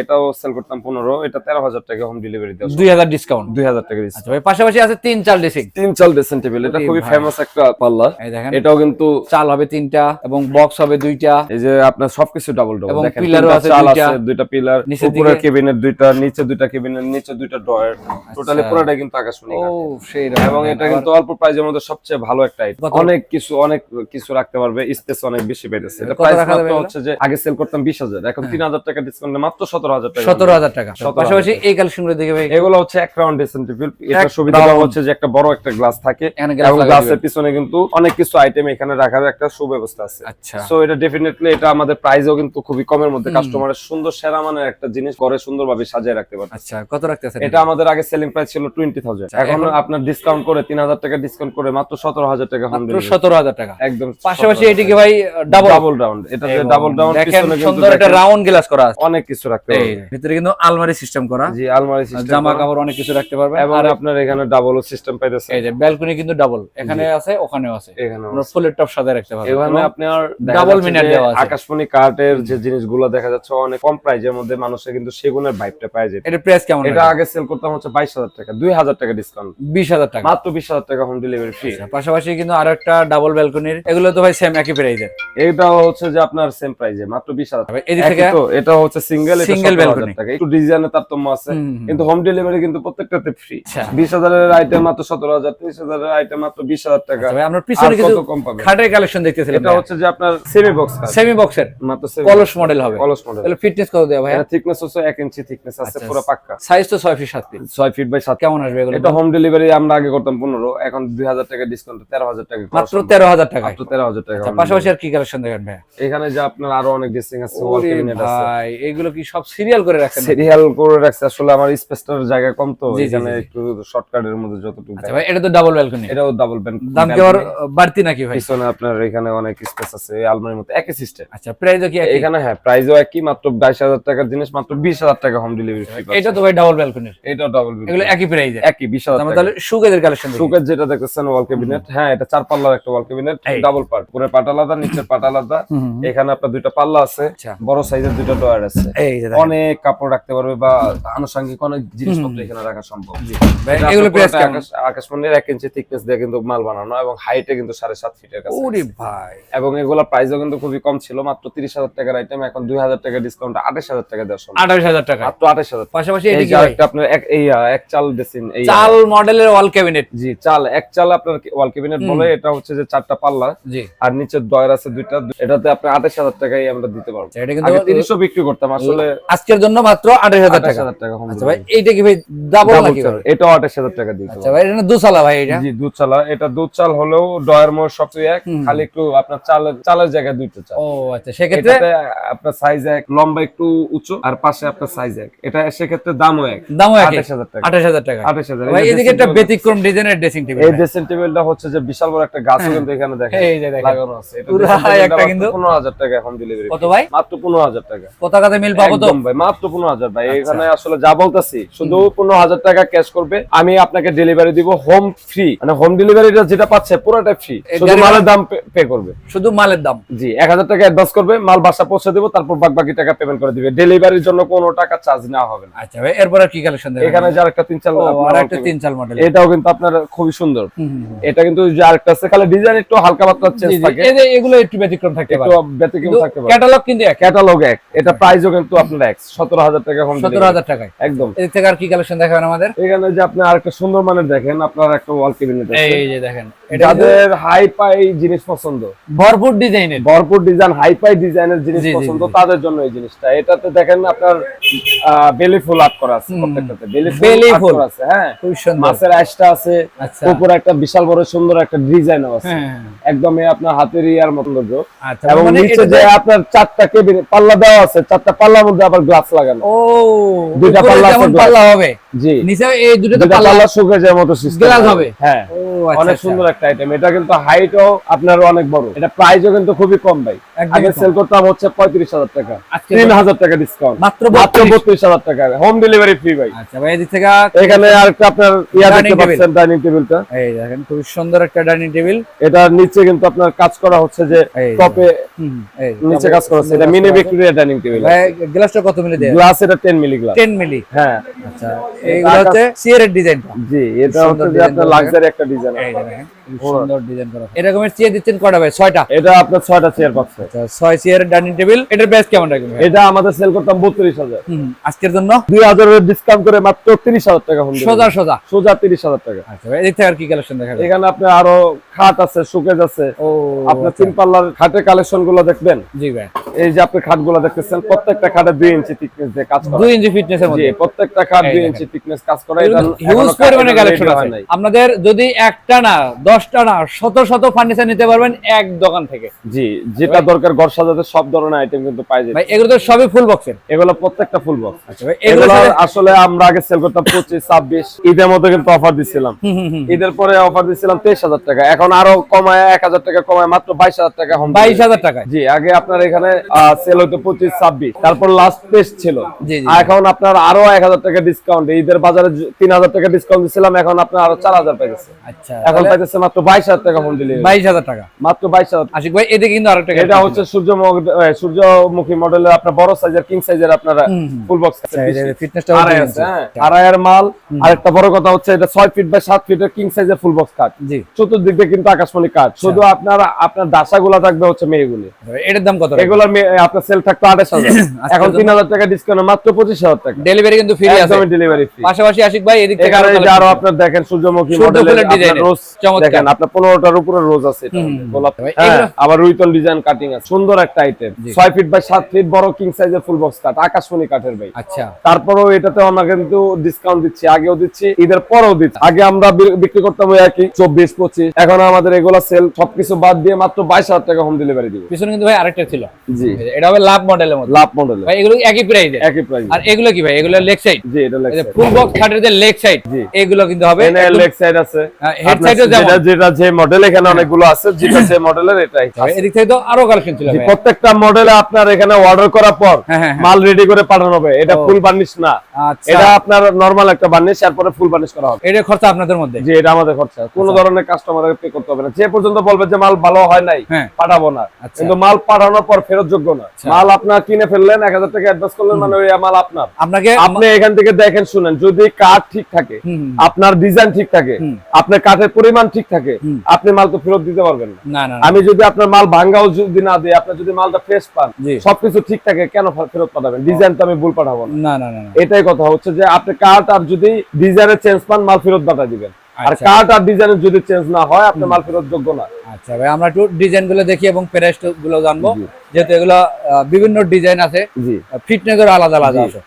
এটাও সেল করতাম পনেরো এটা তেরো হাজার টাকা হোম ডেলিভারি দেওয়া দুই হাজার ডিসকাউন্ট দুই হাজার টাকা দিচ্ছি আচ্ছা ভাই পাশাপাশি আছে তিন চাল ড্রেসিং তিন চাল ড্রেসিং টেবিল এটা খুবই ফেমাস একটা পাল্লা। এই দেখেন। এটাও কিন্তু চাল হবে তিনটা এবং বক্স হবে দুইটা। এই যে আপনার সবকিছু ডাবল ডাবল দেখেন pillar ও তিনটা আছে দুইটা। দুইটা পিলার উপরে কেবিনের দুইটা নিচে দুইটা কেবিনের নিচে দুইটা ড্রয়ার টোটালি আচ্ছা। পুরোটাই কিন্তু আকাশমণি ও সেই এবং এটা কিন্তু অল্প প্রাইজের মধ্যে সবচেয়ে ভালো একটা। অনেক কিছু অনেক কিছু রাখতে পারবে স্পেস অনেক বেশি পেয়েছে এটা প্রাইস মাত্র? হচ্ছে যে আগে সেল করতাম বিশ হাজার এখন তিন হাজার টাকা ডিসকাউন্টে মাত্র সতেরো হাজার টাকা। সতেরো হাজার টাকা। পাশাপাশি এই কালেকশনগুলো দেখে ভাই এগুলো হচ্ছে এক রাউন্ড এটা সুবিধা হচ্ছে যে একটা বড় একটা গ্লাস থাকে। এবং গ্লাসের পিছনে কিন্তু অনেক কিছু আইটেম এখানে রাখার একটা সুব্যবস্থা আছে। আচ্ছা। সো এটা ডেফিনেটলি এটা আমাদের প্রাইসও কিন্তু খুবই কমের মধ্যে। কাস্টমারের সুন্দর সেরা মানের একটা জিনিস করে সুন্দরভাবে সাজিয়ে রাখতে পারবে আচ্ছা কত রাখতেছেন এটা আমাদের আগে সেলিং প্রাইস ছিল টোয়েন্টি থাউজেন্ড আচ্ছা, এখন আপনার ডিসকাউন্ট করে তিন হাজার টাকা ডিসকাউন্ট করে মাত্র সতেরো হাজার টাকা হোম মাত্র সতেরো হাজার টাকা। একদম পাশাপাশি এটিকে ভাই ডাবল ডাবল রাউন্ড এটা যে ডাবল রাউন্ড পিছনে কিন্তু সুন্দর একটা রাউন্ড গ্লাস করা আছে। অনেক কিছু রাখতে পারবে। ভিতরে কিন্তু আলমারি সিস্টেম করা। জি আলমারি সিস্টেম জামা কাপড় অনেক কিছু রাখতে পারবেন এবং আপনার এখানে ডাবল সিস্টেম পাইতেছে। এই যে ব্যালকনি কিন্তু ডাবল এখানে আছে ওখানেও আছে। এখানে ফুলের টপ সাজায় রাখতে পারবেন এখানে আপনার দেখা মিনার দেওয়া আছে। আকাশমণি কাঠের যে জিনিসগুলো দেখা যাচ্ছে অনেক কম প্রাইজের মধ্যে মানুষের কিন্তু সেগুনের ভাইবটা পায় যেত এটার প্রাইস কেমন এটা আগে সেল করতাম হচ্ছে বাইশ হাজার টাকা দুই হাজার টাকা ডিসকাউন্ট বিশ হাজার টাকা। মাত্র বিশ হাজার টাকা হোম ডেলিভারি ফ্রি আচ্ছা, পাশাপাশি কিন্তু আরও একটা ডাবল ব্যালকনির এগুলো তো ভাই সেম একই এটা হচ্ছে যে আপনার সেম প্রাইজে মাত্র বিশ হাজার টাকা। এদিক থেকে তো এটা হচ্ছে সিঙ্গেল এটা হাজার একটু তারতম্য আছে। কিন্তু হোম ডেলিভারি কিন্তু প্রত্যেকটাতে ফ্রি আচ্ছা। বিশ হাজারের আইটেম মাত্র সতেরো হাজার ত্রিশ হাজারের আইটেম মাত্র বিশ হাজার টাকা। আমরা পিছনে কিছু কম পাবে খাটের কালেকশন দেখতেছিলাম এটা হচ্ছে যে আপনার সেমি বক্স সেমি বক্সের মাত্র কলস মডেল হবে। কলস মডেল তাহলে ফিটনেস কত দেওয়া ভাই এটা থিকনেস হচ্ছে এক ইঞ্চি থিকনেস আছে আচ্ছা। পুরো পাক্কা। সাইজ তো ছয় ফিট সাত ফিট ছয় ফিট বাই সাত কেমন আসবে এগুলো? এটা হোম ডেলিভারি আমরা আগে করতাম পনেরো এখন দুই হাজার টাকা ডিসকাউন্ট তেরো হাজার টাকা মাত্র সম্ভব। তেরো হাজার টাকা মাত্র তেরো হাজার টাকা আচ্ছা, পাশাপাশি আর কি কালেকশন দেখেন ভাই এখানে যে আপনার আরও অনেক ড্রেসিং আছে ওয়াল ক্যাবিনেট আছে। ভাই এগুলো কি সব সিরিয়াল করে রাখছেন সিরিয়াল করে রাখছে। আসলে আমার স্পেসটার জায়গা কম তো এখানে। একটু শর্টকাটের মধ্যে যতটুকু আচ্ছা ভাই এটা তো ডাবল ব্যালকনি এটাও ডাবল ব্যান্ড দাম কি বাড়তি নাকি ভাই? পিছনে আপনার এখানে অনেক স্পেস আছে আলমারির মতো একই সিস্টেম আচ্ছা প্রাইসও কি এখানে হ্যাঁ প্রাইসও একই মাত্র বাইশ হাজার টাকার জিনিস মাত্র বিশ হাজার টাকা হোম ডেলিভারি এটা তো ভাই ডাবল ব্যালকনির এটাও ডাবল এগুলো একই প্রাইসে একই বিশ হাজার আমরা টাকা। তাহলে সুগেদের কালেকশন সুকের যেটা দেখতেছেন ওয়াল ক্যাবিনেট হ্যাঁ এটা চার পাল্লার একটা ওয়াল ক্যাবিনেট ডাবল পার্ট পুরো পাট আলাদা নিচের পাট আলাদা। এখানে আপনার দুইটা পাল্লা আছে আচ্ছা। বড় সাইজের দুইটা ডয়ার আছে। অনেক কাপড় রাখতে পারবে বা আনুষঙ্গিক অনেক জিনিসপত্র এখানে রাখা সম্ভব। এগুলো আকাশমণির এক ইঞ্চি থিকনেস দিয়ে কিন্তু মাল বানানো এবং হাইটে কিন্তু সাড়ে সাত ফিটের কাছে ভাই। এবং এগুলা প্রাইসও কিন্তু খুবই কম ছিল মাত্র তিরিশ হাজার টাকার আইটেম এখন দুই হাজার টাকা ডিসকাউন্ট আঠাশ হাজার টাকা দেওয়া সম্ভব টাকা। মাত্র আঠাশ হাজার। পাশাপাশি এই যে আপনার এক এই এক চাল ডেসিন এই চাল মডেলের ওয়াল ক্যাবিনেট জি চাল এক চাল আপনার ওয়াল ক্যাবিনেট বলে এটা হচ্ছে যে চারটা পাল্লা। জি। আর ডয়ার আছে দুইটা এটাতে আপনি আঠাশ হাজার টাকাই আমরা দিতে পারব। এটা কিন্তু আগে তিরিশও বিক্রি করতাম আসলে আজকের জন্য মাত্র আঠাশ হাজার আঠাশ টাকা হাজার টাকা আচ্ছা ভাই। এইটা কি ভাই ডাবল নাকি চাল, আঠাশ হাজার টাকা দিতে আচ্ছা ভাই এটা দুসালা ভাই এটা? জি দুধ চালা এটা দুধ চাল হলেও ডয়ার মোর সবচেয়ে এক খালি একটু আপনার চালের চালের জায়গায় দুইটা চাল। ও আচ্ছা সেক্ষেত্রে? আপনার সাইজ এক লম্বা একটু উঁচু আর পাশে আপনার সাইজ এক। এটা সেক্ষেত্রে দামও এক। দামও একই আঠাশ হাজার টাকা। আঠাশ হাজার টাকা। আঠাশ হাজার। ভাই এদিকে একটা ব্যতিক্রম ডিজাইনের ড্রেসিং টেবিল এই ড্রেসিং টেবিলটা হচ্ছে যে বিশাল বড় একটা গাছও কিন্তু এখানে দেখেন এই যে। লাগানো আছে। এটা কিন্তু- 15000 টাকা এখন ডেলিভারি কত ভাই? মাত্র 15000 টাকা। মিল পাবো তো? ভাই মাত্র 15000 ভাই। এখানে আসলে যা বলতাছি শুধু 15000 টাকা ক্যাশ করবে। আমি আপনাকে ডেলিভারি দিব হোম ফ্রি মানে হোম ডেলিভারিটা যেটা পাচ্ছে পুরোটা ফ্রি শুধু মালের দাম পে করবে। শুধু মালের দাম। জি 1000 টাকা অ্যাডভান্স করবে মাল বাসা পৌঁছে দেব তারপর বাকি বাকি টাকা পেমেন্ট করে দিবে। ডেলিভারির জন্য কোনো টাকা চার্জ নেওয়া হবে না। আচ্ছা ভাই এরপর কি কালেকশন এখানে যার একটা তিন চাল আর একটা তিন চাল মডেল এটাও কিন্তু আপনার খুবই সুন্দর। এটা কিন্তু যে আরেকটা আছে খালি ডিজাইন একটু হালকা পাতলা চেঞ্জ থাকে। এগুলো একটু ব্যতিক্রম থাকতে একটু ব্যতিক্রম থাকতে পারে। ক্যাটালগ কিন্তু এক। ক্যাটালগ এক। এটা প্রাইসও কিন্তু আপনার এক। সতেরো হাজার টাকা হোম সতেরো হাজার টাকায়। একদম। এদিক থেকে আর কি কালেকশন দেখাবেন আমাদের? এখানে যে আপনি আরেকটা সুন্দর মানের দেখেন আপনার একটা ওয়াল ক্যাবিনেট আছে। এই যে দেখেন। যাদের হাই পাই জিনিস পছন্দ। ভরপুর ডিজাইনের। ভরপুর ডিজাইন হাই পাই ডিজাইনের জিনিস পছন্দ তাদের জন্য এই জিনিসটা। এটাতে দেখেন আপনার বেলি ফুল আর্ট করা আছে প্রত্যেকটাতে। বেলি ফুল। আছে হ্যাঁ। খুব সুন্দর। মাছের আছে আচ্ছা। উপরে একটা বিশাল বড় সুন্দর একটা ডিজাইনও আছে। হ্যাঁ। একদমই আপনার হাতের ইয়ার মতন সৌন্দর্য। আচ্ছা এবং মানে নিচে যে আপনার চারটা কেবিন পাল্লা দেওয়া আছে চারটা পাল্লার মধ্যে আবার গ্লাস লাগানো। ও দুইটা পাল্লা আছে পাল্লা হবে জি। নিচে এই দুটো পাল্লা শুকে যায় মতো সিস্টেম Glass হবে? হ্যাঁ। আচ্ছা, অনেক আচ্ছা। সুন্দর একটা আইটেম এটা কিন্তু হাইটও আপনার অনেক বড়। এটা প্রাইসও কিন্তু খুবই কম ভাই। আগে। সেল করতাম হচ্ছে পঁয়ত্রিশ হাজার টাকা। তিন হাজার টাকা ডিসকাউন্ট মাত্র মাত্র বত্রিশ। হাজার টাকা। হোম ডেলিভারি ফ্রি ভাই। আচ্ছা ভাই এদিক থেকে এখানে আরেকটা আপনার ইয়া দেখতে পাচ্ছেন ডাইনিং টেবিলটা এই দেখেন খুব সুন্দর একটা ডাইনিং টেবিল এটার নিচে কিন্তু আপনার কাজ করা হচ্ছে যে টপে এই নিচে কাজ করা হচ্ছে। এটা মিনি ভিক্টোরিয়া ডাইনিং টেবিল ভাই গ্লাসটা কত মিলি দেয়? গ্লাস এটা টেন মিলি গ্লাস 10 মিলি হ্যাঁ। আচ্ছা এইগুলো হচ্ছে সিয়ারের ডিজাইনটা জি এটা হচ্ছে যে আপনার লাক্সারি একটা ডিজাইন এই দেখেন। সুন্দর ডিজাইন করা এরকমের চেয়ে দিচ্ছেন কটা ভাই? ছয়টা? এটা আপনার ছয়টা চেয়ার পাচ্ছে আচ্ছা ছয় চেয়ারের ডাইনিং টেবিল এটার প্রাইস কেমন রাখবেন এটা আমাদের সেল করতাম বত্রিশ হাজার। আজকের জন্য? দুই হাজারের ডিসকাউন্ট করে মাত্র তিরিশ হাজার টাকা সোজা সোজা। সোজা তিরিশ হাজার টাকা। আচ্ছা ভাই এদিক থেকে আর কি কালেকশন এখানে আপনার আরও খাট আছে সুকেজ আছে। ও আপনার তিন পাল্লার খাটের কালেকশনগুলো দেখবেন? জি ভাই। এই যে আপনি দেখতেছেন প্রত্যেকটা খাটে দুই ইঞ্চি থিকনেস দিয়ে কাজ করা। ইঞ্চি ফিটনেসের জি মধ্যে। প্রত্যেকটা খাট দুই ইঞ্চি থিকনেস কাজ করা। এটা হিউজ পরিমাণে কালেকশন আছে আপনাদের যদি একটা না দশটা না শত শত ফার্নিচার নিতে পারবেন এক দোকান থেকে। জি যেটা দরকার ঘর সাজাতে সব ধরনের আইটেম কিন্তু পাই যায় ভাই এগুলো তো সবই ফুল বক্সের এগুলো প্রত্যেকটা ফুল বক্স আচ্ছা ভাই এগুলো এগুলো আসলে আমরা আগে সেল করতাম পঁচিশ ছাব্বিশ। ঈদের মধ্যে কিন্তু অফার। ঈদের পরে অফার টাকা। এখন আরও কমায় এক হাজার টাকা কমায় মাত্র বাইশ হাজার টাকা home বাইশ delivery। হাজার টাকায়। জি আগে আপনার এখানে সেল হতো পঁচিশ ছাব্বিশ। তারপর লাস্ট টেস্ট ছিল। এখন আপনার আরও এক হাজার টাকা ডিসকাউন্ট ঈদের বাজারে তিন হাজার টাকা ডিসকাউন্ট দিচ্ছিলাম এখন আপনার আরও চার হাজার পাইতেছে। আচ্ছা এখন পাইতেছে মাত্র বাইশ হাজার টাকা হোম ডেলিভারি বাইশ হাজার টাকা। মাত্র বাইশ হাজার। আশিক ভাই এদিকে কিন্তু আরেকটা এটা হচ্ছে সূর্যমুখ সূর্যমুখী মডেলের আপনার বড় সাইজের কিং সাইজের আপনারা ফুল বক্স ফিটনেসটা আড়াই আছে হ্যাঁ। আড়াইয়ের মাল আরেকটা বড় কথা হচ্ছে এটা ছয় ফিট বাই সাত ফিটের কিং সাইজের ফুল বক্স কাঠ জি। চতুর্দিক দিয়ে কিন্তু আকাশমণি কাঠ শুধু আপনার আপনার দাসাগুলা থাকবে হচ্ছে মেয়েগুলি। এটার দাম কত? এগুলোর মে- আপনার সেল থাকতো আঠাশ হাজার। এখন তিন হাজার টাকা ডিসকাউন্ট মাত্র পঁচিশ হাজার টাকা। ডেলিভারি কিন্তু ফ্রি আছে। ডেলিভারি ফ্রি পাশাপাশি আশিক ভাই এদিক থেকে আরও আপনার দেখেন সূর্যমুখী মডেলের। রোজ চমৎকার। দেখেন আপনার পনেরোটার উপরে রোজ আছে গোলাপ হ্যাঁ, আবার রুইতন ডিজাইন কাটিং আছে। সুন্দর একটা আইটেম ছয় ফিট বাই সাত ফিট বড় কিং সাইজের ফুল বক্স কাঠ আকাশমণি কাঠের ভাই। আচ্ছা। তারপরেও এটাতে আমরা কিন্তু ডিসকাউন্ট দিচ্ছি আগেও দিচ্ছি ঈদের পরেও দিচ্ছি। আগে আমরা বিক্রি করতাম ওই একই চব্বিশ পঁচিশ। এখন আমাদের এগুলো সেল সবকিছু বাদ দিয়ে মাত্র বাইশ হাজার টাকা হোম ডেলিভারি দিব। পিছনে কিন্তু ভাই আরেকটা ছিল। জি। এটা হবে লাভ মডেলের মধ্যে লাভ মডেল ভাই এগুলো একই প্রাইসে একই প্রাইস আর এগুলো কি ভাই? এগুলো লেগ সাইড জি এটা লেগ ফুল বক্স খাটের যে লেগ সাইড। এগুলো কিন্তু হবে লেগ সাইড আছে। হ্যাঁ, head আপনার side ও যেমন। যেটা যে মডেল এখানে অনেকগুলো আছে যেটা যে মডেলের এটাই। এদিক থেকে তো আরও কালেকশন ছিল প্রত্যেকটা মডেলে আপনার এখানে অর্ডার করার পর হ্যাঁ, হ্যাঁ, হ্যাঁ। মাল রেডি করে পাঠানো হবে। এটা ফুল বার্নিশ না। আচ্ছা। এটা আপনার নরমাল একটা বার্নিশ এরপরে ফুল বার্নিশ করা হবে। এটা খরচা আপনাদের মধ্যে? যে এটা আমাদের খরচা। কোনো ধরনের পে করতে হবে না। যে পর্যন্ত বলবে যে মাল ভালো হয় নাই। পাঠাবো না। আচ্ছা। কিন্তু মাল পাঠানোর পর ফেরত যোগ্য না। মাল আপনার কিনে ফেললেন এক হাজার টাকা অ্যাডভান্স করলেন মানে ওই মাল আপনার। আপনাকে আপনি এখান থেকে দেখেন শুনেন যদি কাঠ ঠিক থাকে। আপনার ডিজাইন ঠিক থাকে আপনার কাঠের পরিমাণ ঠিক থাকে আপনি মাল তো ফেরত দিতে পারবেন না। আমি যদি আপনার মাল ভাঙ্গাও যদি না দিই আপনার যদি মালটা ফ্রেশ পান সবকিছু ঠিক থাকে কেন ফেরত পাঠাবেন? ডিজাইন তো আমি ভুল পাঠাবো না। না না। এটাই কথা হচ্ছে যে আপনি কার্ড আর যদি ডিজাইনের চেঞ্জ পান মাল ফেরত পাঠা দিবেন। আর আচ্ছা। কার্ড আর ডিজাইনের যদি চেঞ্জ না হয় আপনার মাল ফেরত যোগ্য না। আচ্ছা ভাই আমরা একটু ডিজাইনগুলো দেখি এবং প্রাইসগুলো জানব। যেহেতু এগুলো বিভিন্ন ডিজাইন আছে জি। ফিটনেসের আলাদা আলাদা আছে।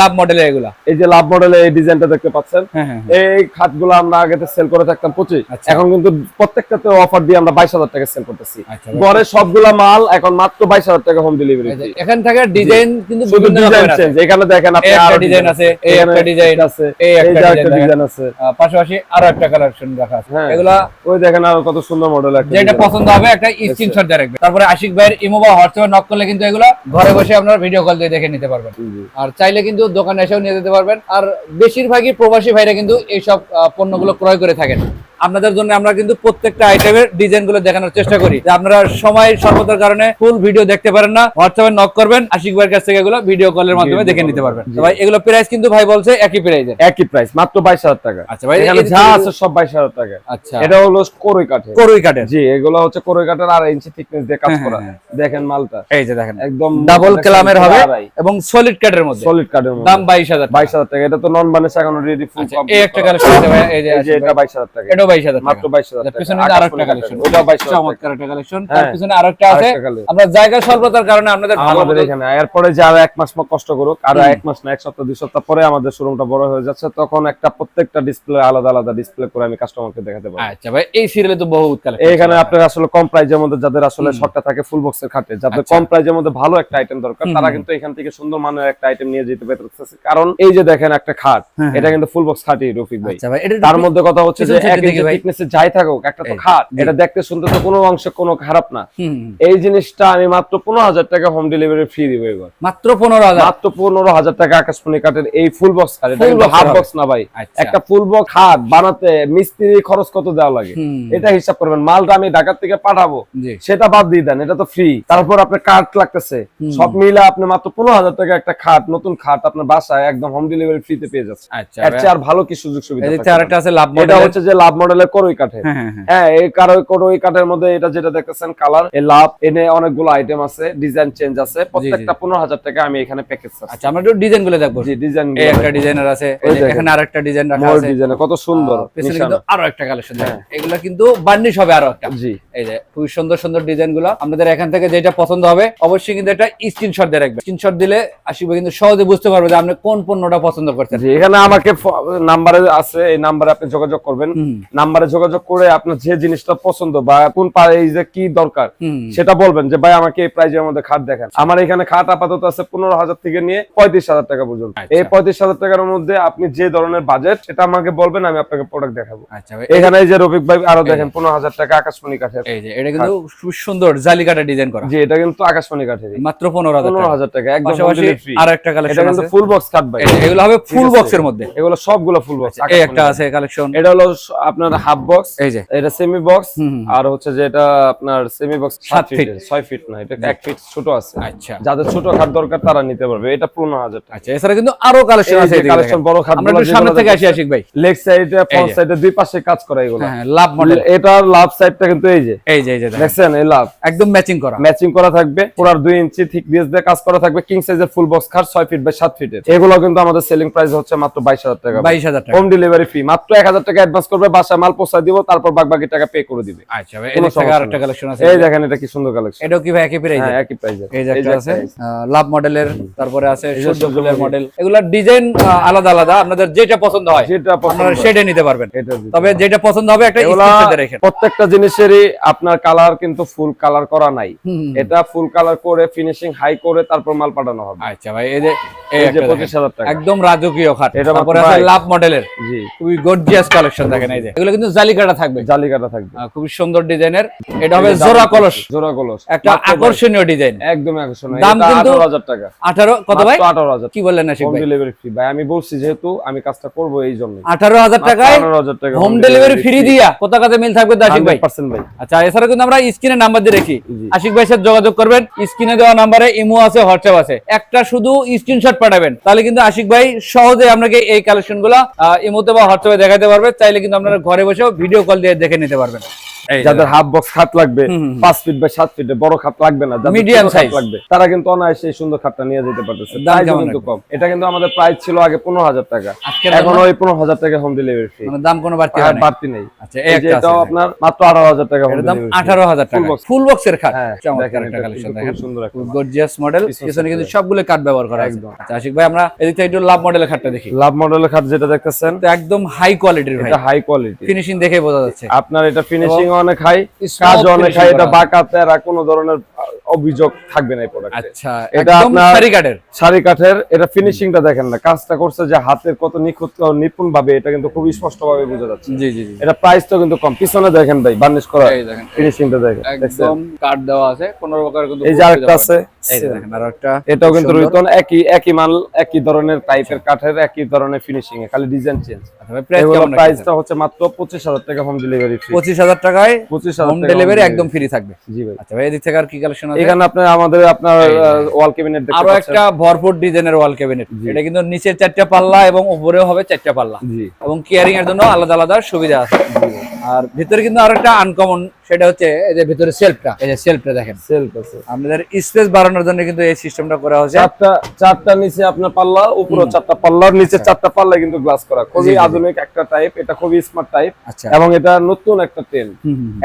লাভ এগুলা? এই যে লাভ মডেলে এই ডিজাইনটা দেখতে পাচ্ছেন? হ্যাঁ হ্যাঁ এই খাটগুলো আমরা আগে সেল করে থাকতাম পঁচিশ। আচ্ছা। এখন কিন্তু প্রত্যেকটাতে অফার দিয়ে আমরা বাইশ হাজার টাকা সেল করতেছি। আচ্ছা ঘরে সবগুলা মাল এখন মাত্র বাইশ হাজার টাকা হোম ডেলিভারি এখান থেকে ডিজাইন কিন্তু শুধু ডিজাইন চেঞ্জ এখানে দেখেন আপনি আরও ডিজাইন আছে, এই একটা ডিজাইন আছে। এই এই একটা ডিজাইন আছে। পাশাপাশি আরও একটা কালেকশন রাখা আছে। হ্যাঁ। এগুলা ওই দেখেন আরও কত সুন্দর মডেল একটা যেটা পছন্দ হবে একটা স্ক্রিনশট দিয়ে রাখবে। তারপরে আশিক ভাইয়ের ইমো বা হোয়াটসঅ্যাপে নক করলে কিন্তু এগুলো ঘরে বসে আপনারা ভিডিও কল দিয়ে দেখে নিতে পারবেন। আর চাইলে কিন্তু দোকানে এসেও নিয়ে যেতে পারবেন। আর বেশিরভাগই প্রবাসী ভাইরা কিন্তু এইসব পণ্যগুলো ক্রয় করে থাকেন। আপনাদের জন্য আমরা কিন্তু প্রত্যেকটা আইটেমের ডিজাইনগুলো দেখানোর চেষ্টা করি। আপনারা সময় স্বল্পতার কারণে ফুল ভিডিও দেখতে পারেন না হোয়াটসঅ্যাপে নক করবেন আশিক ভাইয়ের কাছ থেকে এগুলো ভিডিও কলের মাধ্যমে দেখে নিতে পারবেন। ভাই এগুলো প্রাইস কিন্তু ভাই বলছে একই প্রাইসের একই প্রাইস মাত্র বাইশ হাজার টাকা। আচ্ছা ভাই এখানে যা আছে সব বাইশ হাজার টাকা। আচ্ছা। এটা হলো করই কাঠে করুই কাঠের। জি এগুলো হচ্ছে করই কাঠের আড়াই ইঞ্চি থিকনেস দিয়ে কাজ হ্যাঁ, করা। হ্যাঁ, দেখেন মালটা। এই যে দেখেন। একদম ডাবল ক্লামের হবে এবং সলিড কাঠের মধ্যে। সলিড কাঠের মধ্যে। দাম বাইশ হাজার বাইশ হাজার টাকা। এটা তো নন বানিশ এখন রেডি ফুল এই একটা কালেকশন ভাই এই যে এটা বাইশ হাজার টাকা। বাইশ হাজার মাত্র বাইশ হাজার পিছনে কিন্তু আরেকটা কালেকশন ওটাও বাইশ চমৎকার একটা কালেকশন তার হ্যাঁ। পিছনে আরেকটা আছে। আমরা জায়গা স্বল্পতার কারণে আপনাদের আমাদের এখানে এরপরে যে আরও এক মাস মতো কষ্ট করুক আর এক মাস না এক সপ্তাহ দুই সপ্তাহ পরে আমাদের শোরুমটা বড় হয়ে যাচ্ছে তখন একটা প্রত্যেকটা ডিসপ্লে আলাদা আলাদা ডিসপ্লে করে আমি কাস্টমারকে দেখাতে পারব। আচ্ছা ভাই এই সিরিয়ালে তো বহুত কালেকশন এখানে আপনার আসলে কম প্রাইজের মধ্যে যাদের আসলে শখটা থাকে ফুল বক্সের খাটে যাদের আচ্ছা। কম প্রাইজের মধ্যে ভালো একটা আইটেম দরকার তারা কিন্তু এখান থেকে সুন্দর মানের একটা আইটেম নিয়ে যেতে পারতেছে। কারণ এই যে দেখেন একটা খাট হ্যাঁ, এটা কিন্তু ফুল বক্স খাটই রফিক ভাই। আচ্ছা ভাই তার মধ্যে কথা হচ্ছে যে পিছন থেকে এক দেখি ইঞ্চি ভাই। thickness-এ যাই থাকুক একটা তো খাট এটা দেখতে শুনতে তো কোনো অংশে কোনো খারাপ না। হুম, হুম। এই জিনিসটা আমি মাত্র পনেরো হাজার টাকা হোম ডেলিভারি ফ্রি দিব এবার। মাত্র পনেরো হাজার? মাত্র পনেরো হাজার টাকা আকাশমণি কাঠের এই ফুল বক্স খাট। এটা Full কিন্তু box হাফ বক্স না ভাই। আচ্ছা। একটা ফুল বক্স খাট বানাতে মিস্ত্রি খরচ কত দেওয়া লাগে? এটা হিসাব করবেন। মালটা আমি ঢাকার থেকে পাঠাবো। সেটা বাদ দিয়ে দেন এটা তো ফ্রি তারপর আপনার কাঠ লাগতেছে। সব মিলে আপনি মাত্র পনেরো হাজার টাকা একটা খাট নতুন খাট আপনার বাসায় একদম হোম ডেলিভারি ফ্রিতে পেয়ে যাচ্ছে আচ্ছা আর ভালো কি সুযোগ সুবিধা? আছে লাভ এটা হচ্ছে যে লাভ মডেলের করই কাঠে হ্যাঁ এই কারও করই কাঠের মধ্যে এটা যেটা দেখতেছেন কালার এই লাভ এনে অনেকগুলো আইটেম আছে ডিজাইন চেঞ্জ আছে। প্রত্যেকটা পনেরো হাজার টাকা আমি এখানে প্যাকেজ আচ্ছা আমরা একটু ডিজাইনগুলো দেখব। জি ডিজাইন একটা ডিজাইনার আছে এখানে আর একটা আরেকটা ডিজাইন রাখা আছে। ডিজাইন কত সুন্দর আরও একটা কালেকশন হ্যাঁ। এগুলো কিন্তু বার্নিশ হবে আরও একটা। জি। এই যে খুবই সুন্দর সুন্দর ডিজাইনগুলো। আপনাদের এখান থেকে যেটা পছন্দ হবে অবশ্যই কিন্তু একটা স্ক্রিনশট দিয়ে রাখবেন। স্ক্রিনশট দিলে আসিবে কিন্তু সহজে বুঝতে পারবে যে আপনি কোন পণ্যটা পছন্দ করছেন এখানে আমাকে নাম্বারে আছে এই নাম্বারে আপনি যোগাযোগ করবেন। নাম্বারে যোগাযোগ করে আপনার যে জিনিসটা পছন্দ বা কোন প্রাইজে কি দরকার সেটা বলবেন যে ভাই আমাকে এই প্রাইজের মধ্যে খাট দেখেন। আমার এখানে খাট আপাতত আছে পনেরো হাজার থেকে নিয়ে পঁয়ত্রিশ হাজার টাকা পর্যন্ত। আচ্ছা। এই পঁয়ত্রিশ হাজার টাকার মধ্যে আপনি যে ধরনের বাজেট সেটা আমাকে বলবেন আমি আপনাকে প্রোডাক্ট দেখাবো। আচ্ছা এখানে এই যে রফিক ভাই আরও দেখেন পনেরো হাজার টাকা আকাশমণি কাঠের। এই যে এটা কিন্তু খুব সুন্দর জালিকাটা ডিজাইন করা। জি এটা কিন্তু আকাশমণি কাঠের মাত্র পনেরো হাজার পনেরো হাজার টাকা একদম ফ্রি আর একটা এটা কিন্তু ফুল বক্স কাঠ ভাই। এগুলো হবে ফুল বক্সের মধ্যে। এগুলো সবগুলো ফুল বক্স এই একটা আছে কালেকশন এটা হলো আপনার হাফ বক্স এই যে। এটা সেমি বক্স হুম, হুম। আর হচ্ছে যে এটা আপনার সেমি বক্স সাত সাত ফিট ছয় ফিট না এটা এক ফিট ছোট আছে। আচ্ছা। যাদের ছোট খাট দরকার তারা নিতে পারবে। এটা পনেরো হাজার টাকা। আচ্ছা এছাড়া কিন্তু আরও কালেকশন আছে কালেকশন বড় খাট আমরা সামনে থেকে আসি আশিক ভাই। লেগ সাইডে ফ্রন্ট সাইডে দুই পাশে কাজ করা এগুলো। হ্যাঁ লাভ মডেল এটার লাভ সাইডটা কিন্তু এই যে যে এই যে দেখছেন? এই লাভ। একদম ম্যাচিং করা। ম্যাচিং করা থাকবে। পুরো দুই ইঞ্চি থিক দিয়ে দিয়ে কাজ করা থাকবে। কিং সাইজের ফুল বক্স খাট ছয় ফিট বাই সাত ফিটের এগুলো কিন্তু আমাদের সেলিং প্রাইস হচ্ছে মাত্র বাইশ হাজার টাকা। বাইশ হাজার টাকা। হোম ডেলিভারি ফি মাত্র এক হাজার টাকা অ্যাডভান্স করবে বাসায় মাল পৌঁছায় দিব তারপর বাকি বাকি টাকা পে করে দিবে। আচ্ছা ভাই কোনো এদিক থেকে সমস্যা আরেকটা কালেকশন আছে। এই দেখেন এটা কি সুন্দর কালেকশন এটাও কি ভাই একই প্রাইস হ্যাঁ একই প্রাইসে এই যে আছে। লাভ মডেলের তারপরে আছে যে সূর্য ফুলের সূর্যমুখী। মডেল এগুলা ডিজাইন আলাদা আলাদা। আপনাদের যেটা পছন্দ হয় আপনারা সেটা নিতে পারবেন। তবে যেটা পছন্দ হবে একটা প্রত্যেকটা জিনিসেরই আপনার কালার কিন্তু ফুল কালার করা নাই। এটা ফুল কালার করে ফিনিশিং হাই করে তারপর মাল পাঠানো হবে। আচ্ছা ভাই এই যে এই যে একটা পঁচিশ দেখেন। হাজার টাকা। একদম রাজকীয় খাট। এটা তারপরে আছে লাভ মডেলের জি। খুবই গর্জিয়াস কালেকশন দেখেন এই যে। এগুলো কিন্তু জালিকাটা থাকবে। জালি কাটা থাকবে খুবই সুন্দর ডিজাইনের। এটা হবে জোড়া কলস। জোড়া কলস। একটা আকর্ষণীয় ডিজাইন। একদম আকর্ষণীয়। দাম কিন্তু- আঠারো হাজার টাকা। আঠারো কত ভাই? আঠারো হাজার। কি বললেন আশিক হোম ডেলিভারি ফ্রি ভাই আমি বলছি যেহেতু আমি কাজটা করব এই জন্য আঠারো হাজার টাকায় আঠারো হাজার টাকা হোম ডেলিভারি ফ্রি দিয়া পতাকাতে মিল থাকবে তো আশিক ভাই? পার্সেন্ট ভাই। আচ্ছা এছাড়া কিন্তু আমরা স্ক্রিনে নাম্বার দিয়ে রেখি। আশিক ভাই সাথে যোগাযোগ করবেন। স্ক্রিনে দেওয়া নাম্বারে ইমো আছে হোয়াটসঅ্যাপ আছে। একটা শুধু স্ক্রিনশট পাঠাবেন। তাহলে কিন্তু আশিক ভাই সহজে আপনাকে এই কালেকশনগুলো ইমোতে বা হোয়াটসঅ্যাপে দেখাতে পারবে। চাইলে কিন্তু আপনারা ঘরে বসেও ভিডিও কল দিয়ে দেখে নিতে পারবেন। যাদের হাফ বক্স খাট লাগবে। পাঁচ ফিট বাই সাত ফিটে বড় খাট লাগবে না খাট size। লাগবে তারা কিন্তু অনায়াসে এই সুন্দর খাটটা নিয়ে যেতে পারতেছে। প্রাইস কিন্তু কম। এটা কিন্তু আমাদের প্রাইস ছিল আগে পনেরো হাজার টাকা। এখন ওই পনেরো হাজার টাকা হোম ডেলিভারি ফ্রি মানে দাম কোনো বাড়তি হয় বাড়তি নেই। আচ্ছা এটাও আপনার মাত্র আঠারো হাজার টাকা হোম দাম আঠারো হাজার টাকা। ফুল বক্সের খাট। হ্যাঁ সুন্দর গর্জিয়াস মডেল পিছনে কিন্তু সবগুলো কাঠ ব্যবহার করা একদম। আচ্ছা আশিক ভাই আমরা এদিক থেকে একটু লাভ মডেলের খাটটা দেখি। লাভ মডেলের খাট যেটা দেখতেছেন একদম হাই কোয়ালিটির এটা হাই কোয়ালিটি ফিনিশিং দেখে বোঝা যাচ্ছে। আপনার এটা ফিনিশিং অনেক হাই কাজ অনেক হাই এটা বাঁকা তেরা কোনো ধরনের অভিযোগ থাকবে না এই প্রোডাক্টে আচ্ছা এটা আপনার- সারি কাঠের? শাড়ি কাঠের এটা ফিনিশিংটা দেখেন না কাজটা করছে যে হাতের কত নিখুঁত নিপুণ ভাবে এটা কিন্তু খুব স্পষ্ট ভাবে বোঝা যাচ্ছে। জি জি এটা প্রাইস তো কিন্তু কম। পিছনে দেখেন ভাই বার্নিশ করা এই দেখেন। ফিনিশিংটা দেখেন একদম কাঠ দেওয়া আছে কোনো প্রকার কিন্তু এই যে আরেকটা আছে এটাও কিন্তু। একই একই মাল একই ধরনের টাইপের কাঠের একই ধরনের ফিনিশিং খালি ডিজাইন চেঞ্জ আচ্ছা প্রাইসটা হচ্ছে মাত্র পঁচিশ হাজার টাকা হোম ডেলিভারি পঁচিশ হাজার টাকায় পঁচিশ হোম ডেলিভারি একদম ফ্রি থাকবে। জি ভাই। আচ্ছা ভাই এদিক থেকে আর কি কালেকশন আছে? এখানে আপনার আমাদের আপনার। ওয়াল ক্যাবিনেট আরও একটা ভরপুর ডিজাইনের ওয়াল ক্যাবিনেট জি। এটা কিন্তু নিচের চারটা পাল্লা এবং উপরেও হবে চারটা পাল্লা। এবং কেয়ারিং এর জন্য আলাদা আলাদা সুবিধা আছে। আর ভিতরে কিন্তু আরেকটা আনকমন সেটা হচ্ছে এই যে ভিতরে সেলফটা এই যে সেলফটা দেখেন। সেলফ আছে। আপনাদের স্পেস বাড়ানোর জন্য কিন্তু এই সিস্টেমটা করা হয়েছে। চারটা চারটা নিচে আপনার পাল্লা উপরে চারটা পাল্লার নিচে চারটা পাল্লা কিন্তু গ্লাস করা। খুবই আধুনিক একটা টাইপ এটা খুবই স্মার্ট টাইপ আচ্ছা। এবং এটা নতুন একটা ট্রেন।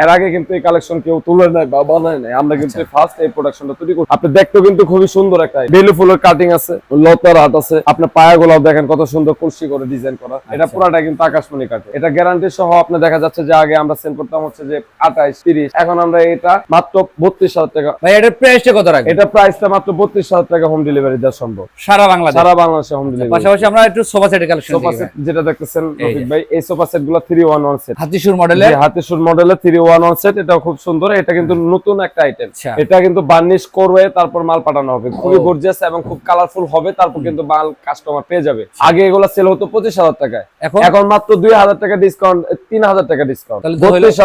এর আগে কিন্তু এই কালেকশন কেউ তুলে নাই বা বানায় নাই। আমরা কিন্তু আচ্ছা। ফার্স্ট এই প্রোডাকশনটা তৈরি করি। আপনি দেখতেও কিন্তু খুবই সুন্দর একটা বেলু ফুলের কাটিং আছে লতার হাত আছে। আপনার পায়াগুলো দেখেন কত সুন্দর কুলসি করে ডিজাইন করা। এটা আচ্ছা। পুরাটা কিন্তু আকাশমণি কাটে এটা গ্যারান্টি সহ আপনি দেখা যাচ্ছে যে আগে আমরা সেন্ড করতাম হচ্ছে যে আঠাইশ তিরিশ এখন আমরা এটা মাত্র বত্রিশ হাজার টাকা। ভাই এটার প্রাইসটা কত এটা প্রাইসটা মাত্র বত্রিশ হাজার টাকা হোম ডেলিভারি দেওয়া সম্ভব। সারা বাংলাদেশ? সারা বাংলাদেশে হোম ডেলিভারি পাশাপাশি আমরা একটু সোফা কালেকশন সোফা সেট যেটা দেখতেছেন রফিক ভাই এই সোফা সেটগুলো থ্রি ওয়ান ওয়ান সেট হাতিশুর হাতিসুর মডেলের থ্রি ওয়ান ওয়ান সেট এটা খুব সুন্দর। এটা কিন্তু নতুন একটা আইটেম আচ্ছা। এটা কিন্তু বার্নিশ করবে তারপর মাল পাঠানো হবে। খুবই গর্জিয়াস এবং খুব কালারফুল হবে তারপর কিন্তু মাল কাস্টমার পেয়ে যাবে। আগে এগুলো সেল হতো পঁচিশ হাজার টাকায়। এখন? এখন মাত্র দুই হাজার টাকা ডিসকাউন্ট তিন হাজার টাকা ডিসকাউন্ট তাহলে তো হলো- বত্রিশ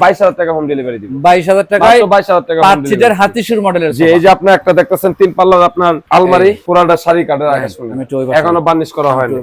বাইশ হাজার টাকা হোম ডেলিভারি দিব। বাইশ হাজার টাকায় বাইশ হাজার টাকা পাঁচ সিটের delivery। মডেলের যে এই যে আপনি একটা দেখতেছেন তিন পাল্লার আপনার আলমারি পুরাটা শাড়ি কাঠের হ্যাঁ, আকাশ আমি একটু ওই পাশে- এখনও বার্নিশ করা হয়নি।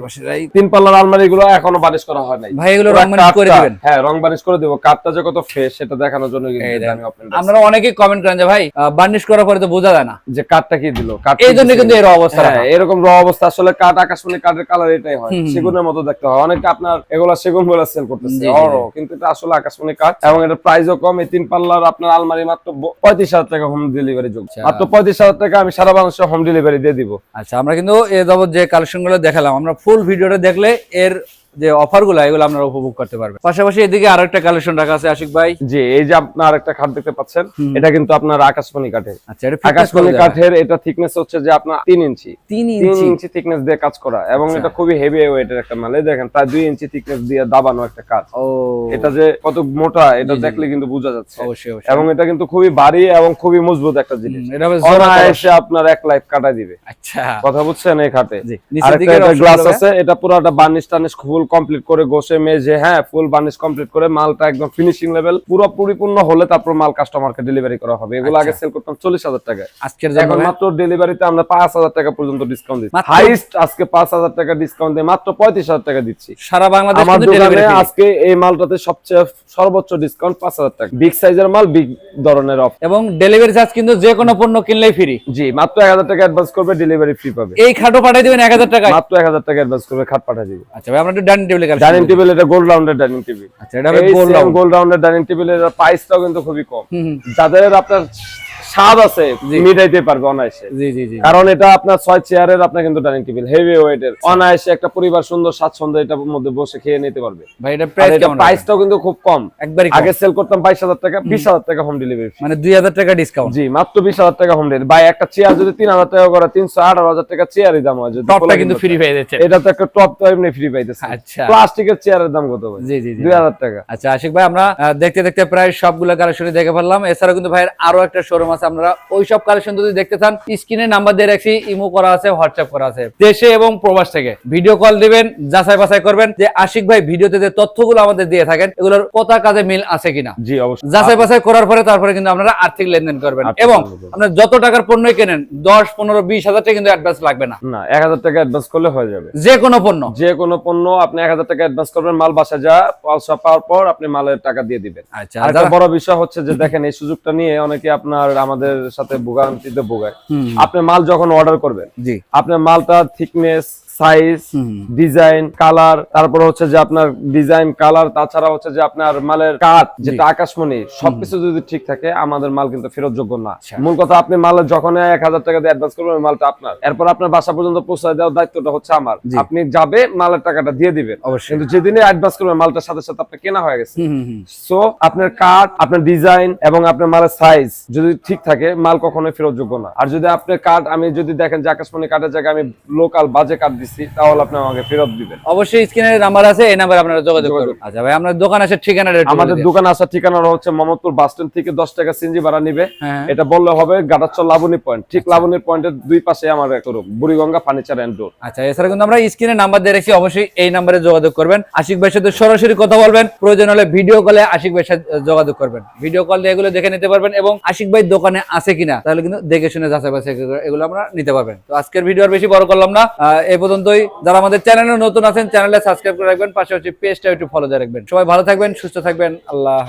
তিন পাল্লার আলমারি গুলো এখনও বার্নিশ করা হয় নাই। এগুলো রং বানিশ করে দিবেন। হ্যাঁ রং বানিশ করে দেবো। কাঠটা যে কত ফ্রেশ সেটা দেখানোর জন্য কিন্তু এই এটা দেখেন। আমি open রাখছি। আপনারা অনেকেই কমেন্ট করেন যে ভাই বার্নিশ করার পরে তো বোঝা যায় না। যে কাঠটা কি দিল? কাঠ এই জন্য কিন্তু এর অবস্থা হ্যাঁ এরকম র অবস্থা। আসলে কাঠ আকাশমণি কাঠের কালার এটাই হয়। সেগুনের মতো দেখতে হয়। অনেকটা আপনার এগুলা সেগুন বলে সেল করতেছে। অর কিন্তু এটা আসলে আকাশমণি কাজ এবং এটা প্রাইসও কম। এই তিন পাল্লার আপনার আলমারি মাত্র পঁয়ত্রিশ হাজার টাকা হোম ডেলিভারি যোগ। আচ্ছা। মাত্র পঁয়ত্রিশ হাজার টাকা আমি সারা বাংলাদেশে হোম ডেলিভারি দিয়ে দিব। আচ্ছা আমরা কিন্তু এ যাবত যে কালেকশনগুলো দেখালাম আমরা ফুল ভিডিওটা দেখলে এর যে অফারগুলো এগুলো আপনারা উপভোগ করতে পারবেন। পাশাপাশি এদিকে আরেকটা কালেকশন রাখা আছে আশিক ভাই। যে এই যে আপনার একটা খাট দেখতে পাচ্ছেন এটা কিন্তু আপনার আকাশমণি কাঠের। আচ্ছা এটা আকাশমণি কাঠের এটা থিকনেস হচ্ছে যে আপনার তিন ইঞ্চি। তিন তিন ইঞ্চি? ইঞ্চি থিকনেস দিয়ে কাজ করা এবং আচ্ছা। এটা খুবই হেভি ওয়েটের একটা মাল। দেখেন প্রায় দুই ইঞ্চি থিকনেস দিয়ে দাবানো একটা কাজ। ও। এটা যে কত মোটা এটা জি, জি। দেখলে কিন্তু বোঝা যাচ্ছে। অবশ্যই অবশ্যই। এবং এটা কিন্তু খুবই ভারী এবং খুবই মজবুত একটা জিনিস। এটা। অনায়াসে আপনার এক লাইফ কাটা দিবে। আচ্ছা। কথা বুঝছেন এই খাটে? জি দিকে এটা গ্লাস আছে এটা পুরোটা বার্নিশ টার্নিশ ফুল কমপ্লিট করে গোসে মেজে হ্যাঁ ফুল বার্নিশ কমপ্লিট করে মালটা একদম ফিনিশিং লেভেল পুরো পরিপূর্ণ হলে তারপর মাল কাস্টমারকে ডেলিভারি করা হবে। এগুলো আগে আচ্ছা। সেল করতাম চল্লিশ হাজার টাকায় আজকের এখন মাত্র ডেলিভারিতে আমরা পাঁচ হাজার টাকা পর্যন্ত ডিসকাউন্ট দিচ্ছি। হাইস্ট আজকে পাঁচ হাজার টাকা ডিসকাউন্ট দিয়ে মাত্র পঁয়ত্রিশ হাজার টাকা দিচ্ছি। সারা বাংলাদেশ আমার দোকানে আজকে এই মালটাতে সবচেয়ে সর্বোচ্চ ডিসকাউন্ট পাঁচ হাজার টাকা। বিগ সাইজের মাল বিগ ধরনের অফ এবং ডেলিভারি চার্জ কিন্তু যে কোনো পণ্য কিনলেই ফ্রি জি মাত্র এক হাজার টাকা অ্যাডভান্স করবে ডেলিভারি ফ্রি পাবে। এই খাটো পাঠিয়ে দিবেন এক হাজার টাকায়। মাত্র এক হাজার টাকা অ্যাডভান্স করবে খাট পাঠা দিবে। আচ্ছা ভাই আমরা একটু ডাইনিং টেবিল ডাইনিং টেবিল এটা গোল্ড রাউন্ডের ডাইনিং টেবিল আচ্ছা এটা গোল রাউন্ড রাউন্ডের ডাইনিং টেবিলের প্রাইসটাও কিন্তু খুবই কম। যাদের আপনার স্বাদ আছে মিটাইতে পারবে অনায়াসে। জি জি জি। কারণ এটা আপনার ছয় চেয়ারের আপনার কিন্তু ডাইনিং টেবিল হেভি ওয়েটের অনায়াসে একটা পরিবার সুন্দর স্বাচ্ছন্দ্য এটার মধ্যে বসে খেয়ে নিতে পারবে। ভাই এটা প্রাইস কেমন প্রাইসটাও কিন্তু খুব কম। একবারই আগে সেল করতাম বাইশ হাজার টাকা বিশ হাজার টাকা হোম ডেলিভারি মানে দুই হাজার টাকা ডিসকাউন্ট জি মাত্র বিশ হাজার টাকা হোম ডেলিভারি ভাই একটা চেয়ার যদি তিন হাজার টাকা করে তিনশো আঠারো হাজার টাকা চেয়ারই দাম হয়। যদি টপটা কিন্তু ফ্রি পেয়ে যাচ্ছে। এটা তো একটা টপ তো এমনি ফ্রি পাইতেছে আচ্ছা। প্লাস্টিকের চেয়ারের দাম কত ভাই? জি জি জি। দুই হাজার টাকা। আচ্ছা আশিক ভাই আমরা দেখতে দেখতে প্রায় সবগুলো কালেকশন দেখে ফেললাম। এছাড়া কিন্তু ভাইয়ের আরও একটা শোরুম আছে আপনারা ওই সব কালেকশন যদি দেখতে চান স্ক্রিনে নাম্বার দিয়ে রাখছি ইমো করা আছে হোয়াটসঅ্যাপ করা আছে। দেশে এবং প্রবাস থেকে ভিডিও কল দিবেন যাচাই বাছাই করবেন যে আশিক ভাই ভিডিওতে যে তথ্যগুলো আমাদের দিয়ে থাকেন এগুলোর কথা কাজে মিল আছে কিনা। জি অবশ্যই। যাচাই বাছাই করার পরে তারপরে কিন্তু আপনারা আর্থিক লেনদেন করবেন এবং। আপনার যত টাকার পণ্যই কেনেন দশ পনেরো বিশ হাজার টাকা কিন্তু অ্যাডভান্স লাগবে না। না এক হাজার টাকা অ্যাডভান্স করলে হয়ে যাবে। যে কোনো পণ্য। যে কোনো পণ্য আপনি এক হাজার টাকা অ্যাডভান্স করবেন মাল বাসা যা পয়সা পাওয়ার পর আপনি মালের টাকা দিয়ে দিবেন। আচ্ছা আর বড় বিষয় হচ্ছে যে দেখেন এই সুযোগটা নিয়ে অনেকে আপনার আমাদের সাথে ভোগান্তিতে ভোগায়। আপনি মাল যখন অর্ডার করবেন জি। আপনার মালটা থিকনেস সাইজ ডিজাইন কালার তারপর হচ্ছে যে আপনার ডিজাইন কালার তাছাড়া হচ্ছে যে আপনার মালের কাঠ যেটা আকাশমণি সবকিছু যদি ঠিক থাকে আমাদের মাল কিন্তু ফেরত যোগ্য না। আচ্ছা। মূল কথা আপনি মালের যখন এক হাজার টাকা দিয়ে অ্যাডভান্স করবেন মালটা আপনার। এরপর আপনার বাসা পর্যন্ত পৌঁছায় দেওয়ার দায়িত্বটা হচ্ছে আমার। আপনি যাবে মালের টাকাটা দিয়ে দিবেন। অবশ্যই। কিন্তু যেদিনে অ্যাডভান্স করবেন মালটার সাথে সাথে আপনার কেনা হয়ে গেছে। সো আপনার কাঠ আপনার ডিজাইন এবং আপনার মালের সাইজ যদি ঠিক থাকে মাল কখনোই ফেরত যোগ্য না। আর যদি আপনার কাঠ আমি যদি দেখেন যে আকাশমণি কাঠের জায়গায় আমি লোকাল বাজে কাঠ দিচ্ছি তাহলে আপনি আমাকে ফেরত দিবেন। অবশ্যই স্ক্রিনের নাম্বার আছে এই নাম্বারে আপনারা যোগাযোগ করুন আচ্ছা ভাই আপনার দোকান ঠিকানা আমাদের দোকান আসার ঠিকানা হচ্ছে মোহাম্মদপুর বাস স্ট্যান্ড থেকে দশ টাকা সিনজি ভাড়া নিবে। হ্যাঁ। এটা বললে হবে লাবণী পয়েন্ট। ঠিক লাবণী পয়েন্টের দুই পাশে আমার একটা room Buriganga furniture and door আচ্ছা এছাড়া কিন্তু আমরা স্ক্রিনে নাম্বার দিয়ে রেখেছি অবশ্যই এই নাম্বারে যোগাযোগ করবেন। আশিক ভাইয়ের সাথে সরাসরি কথা বলবেন প্রয়োজন হলে ভিডিও কলে আশিক ভাইয়ের সাথে যোগাযোগ করবেন। ভিডিও কল দিয়ে এগুলো দেখে নিতে পারবেন এবং আশিক ভাই দোকানে আছে কিনা তাহলে কিন্তু দেখে শুনে যাচাই বাছাই এগুলো আমরা নিতে পারবেন। তো আজকের ভিডিও আর বেশি বড় করলাম না। এই পর্যন্ত পর্যন্তই যারা আমাদের চ্যানেলে নতুন আছেন চ্যানেলে সাবস্ক্রাইব করে রাখবেন, পাশাপাশি পেজটা একটু ফলো দিয়ে রাখবেন সবাই ভালো থাকবেন, সুস্থ থাকবেন, আল্লাহ।